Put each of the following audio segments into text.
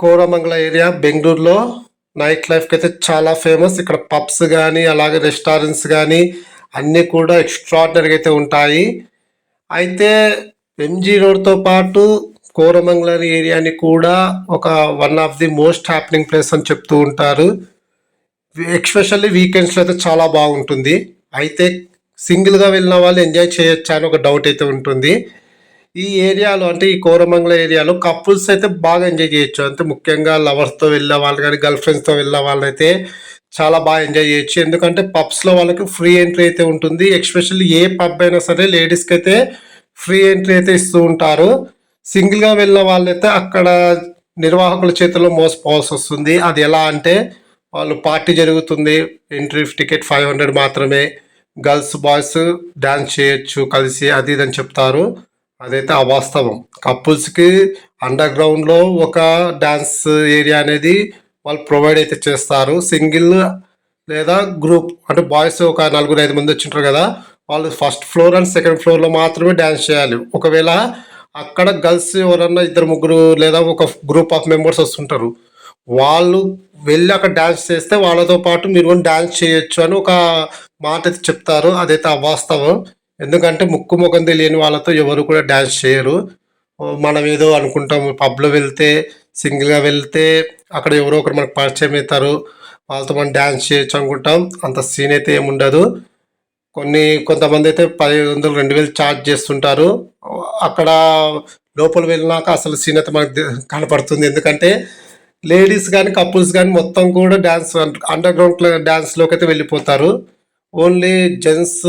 Koramangala area బెంగళూరులో night లైఫ్కి అయితే చాలా ఫేమస్ ఇక్కడ పబ్స్ కానీ అలాగే రెస్టారెంట్స్ కానీ అన్నీ కూడా ఎక్స్ట్రాడినరీగా అయితే ఉంటాయి. అయితే ఎంజీ రోడ్తో పాటు కోరమంగళ ఏరియాని కూడా ఒక one of the most happening place అని చెప్తూ ఉంటారు. ఎక్స్పెషల్లీ వీకెండ్స్లో అయితే చాలా బాగుంటుంది. అయితే సింగిల్గా వెళ్ళిన వాళ్ళు ఎంజాయ్ చేయొచ్చా అని ఒక డౌట్ అయితే ఉంటుంది. ఈ ఏరియాలో అంటే ఈ కోరమంగళ ఏరియాలో కపుల్స్ అయితే బాగా ఎంజాయ్ చేయొచ్చు. అంటే ముఖ్యంగా లవర్స్తో వెళ్ళే వాళ్ళు కానీ గర్ల్ ఫ్రెండ్స్తో వెళ్ళే వాళ్ళు అయితే చాలా బాగా ఎంజాయ్ చేయొచ్చు. ఎందుకంటే పబ్స్లో వాళ్ళకి ఫ్రీ ఎంట్రీ అయితే ఉంటుంది. ఎక్స్పెషల్లీ ఏ పబ్ అయినా సరే లేడీస్కి అయితే ఫ్రీ ఎంట్రీ అయితే ఇస్తూ ఉంటారు. సింగిల్గా వెళ్ళిన వాళ్ళైతే అక్కడ నిర్వాహకుల చేతిలో మోసపోవాల్సి వస్తుంది. అది ఎలా అంటే వాళ్ళు పార్టీ జరుగుతుంది. ఎంట్రీ టికెట్ ఫైవ్ హండ్రెడ్ మాత్రమే. గర్ల్స్ బాయ్స్ డాన్స్ చేయొచ్చు కలిసి అది ఇది అని చెప్తారు. అదైతే అవాస్తవం కపుల్స్కి అండర్ గ్రౌండ్లో ఒక డ్యాన్స్ ఏరియా అనేది వాళ్ళు ప్రొవైడ్ అయితే చేస్తారు. సింగిల్ లేదా గ్రూప్ అంటే బాయ్స్ ఒక నలుగురు ఐదు మంది వచ్చింటారు కదా వాళ్ళు ఫస్ట్ ఫ్లోర్ అండ్ సెకండ్ ఫ్లోర్లో మాత్రమే డ్యాన్స్ చేయాలి. ఒకవేళ అక్కడ గర్ల్స్ ఎవరన్నా ఇద్దరు ముగ్గురు లేదా ఒక గ్రూప్ ఆఫ్ మెంబర్స్ వస్తుంటారు వాళ్ళు వెళ్ళి అక్కడ డ్యాన్స్ చేస్తే వాళ్ళతో పాటు మీరు కూడా డ్యాన్స్ చేయొచ్చు అని ఒక మాట అయితే చెప్తారు. అదైతే అవాస్తవం ఎందుకంటే ముక్కు ముఖం తెలియని వాళ్ళతో ఎవరు కూడా డ్యాన్స్ చేయరు. మనం ఏదో అనుకుంటాం పబ్లో వెళ్తే సింగిల్గా వెళ్తే అక్కడ ఎవరో ఒకరు మనకు పరిచయం అవుతారు వాళ్ళతో మనం డ్యాన్స్ చేయొచ్చు అనుకుంటాం. అంత సీన్ అయితే ఏముండదు కొన్ని కొంతమంది అయితే పదిహేను వందలు రెండు వేలు ఛార్జ్ చేస్తుంటారు. అక్కడ లోపల వెళ్ళినాక అసలు సీన్ అయితే మనకు కనపడుతుంది. ఎందుకంటే లేడీస్ కానీ కపుల్స్ కానీ మొత్తం కూడా డ్యాన్స్ అండర్ గ్రౌండ్ డ్యాన్స్లోకి అయితే వెళ్ళిపోతారు. ఓన్లీ జెంట్స్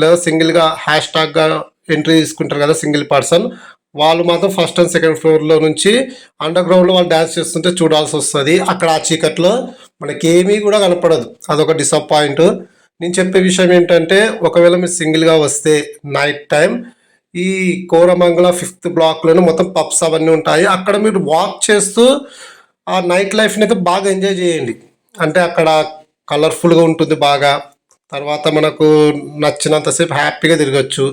లేదా సింగిల్గా హ్యాష్ ట్యాగ్గా ఎంట్రీ తీసుకుంటారు కదా సింగిల్ పర్సన్. వాళ్ళు మాత్రం ఫస్ట్ అండ్ సెకండ్ ఫ్లోర్లో నుంచి అండర్ గ్రౌండ్లో వాళ్ళు డ్యాన్స్ చేస్తుంటే చూడాల్సి వస్తుంది. అక్కడ ఆ చీకట్లో మనకి ఏమీ కూడా కనపడదు. అదొక డిసప్పాయింట్. నేను చెప్పే విషయం ఏంటంటే ఒకవేళ మీరు సింగిల్గా వస్తే నైట్ టైం ఈ కోరమంగళ ఫిఫ్త్ బ్లాక్లోనే మొత్తం పబ్స్ అవన్నీ ఉంటాయి. అక్కడ మీరు వాక్ చేస్తూ ఆ నైట్ లైఫ్ని అయితే బాగా ఎంజాయ్ చేయండి. అంటే అక్కడ కలర్ఫుల్గా ఉంటుంది బాగా. తర్వాత మనకు నచ్చినంతసేపు హ్యాపీగా తిరగచ్చు.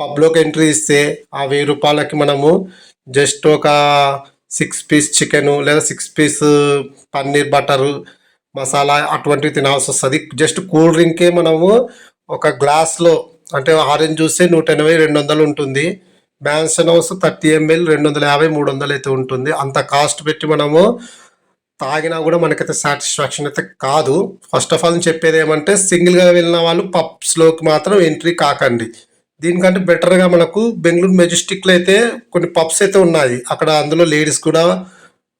పబ్లోకి ఎంట్రీ ఇస్తే ఆ వెయ్యి రూపాయలకి మనము జస్ట్ ఒక సిక్స్ పీస్ చికెను లేదా six piece paneer butter masala అటువంటివి తినాల్సి వస్తుంది. జస్ట్ కూల్ డ్రింకే మనము ఒక గ్లాస్లో అంటే ఆరెంజ్ జ్యూసే నూట ఎనభై రెండు వందలు ఉంటుంది. బ్యాన్సన్ హౌస్ థర్టీ ఎంఎల్ రెండు వందల యాభై మూడు వందలు అయితే ఉంటుంది. అంత కాస్ట్ పెట్టి మనము తాగినా కూడా మనకైతే సాటిస్ఫాక్షన్ అయితే కాదు. ఫస్ట్ ఆఫ్ ఆల్ నేను చెప్పేది ఏమంటే సింగిల్గా వెళ్ళిన వాళ్ళు పబ్స్లోకి మాత్రం ఎంట్రీ కాకండి. దీనికంటే బెటర్గా మనకు బెంగళూరు మెజెస్టిక్లో అయితే కొన్ని పబ్స్ అయితే ఉన్నాయి. అక్కడ అందులో లేడీస్ కూడా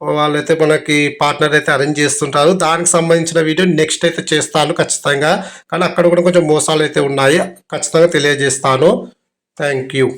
వాళ్ళైతే మనకి పార్ట్నర్ అయితే అరేంజ్ చేస్తుంటారు. దానికి సంబంధించిన వీడియో నెక్స్ట్ అయితే చేస్తాను ఖచ్చితంగా. కానీ అక్కడ కూడా కొంచెం మోసాలు అయితే ఉన్నాయి. ఖచ్చితంగా తెలియజేస్తాను. Thank you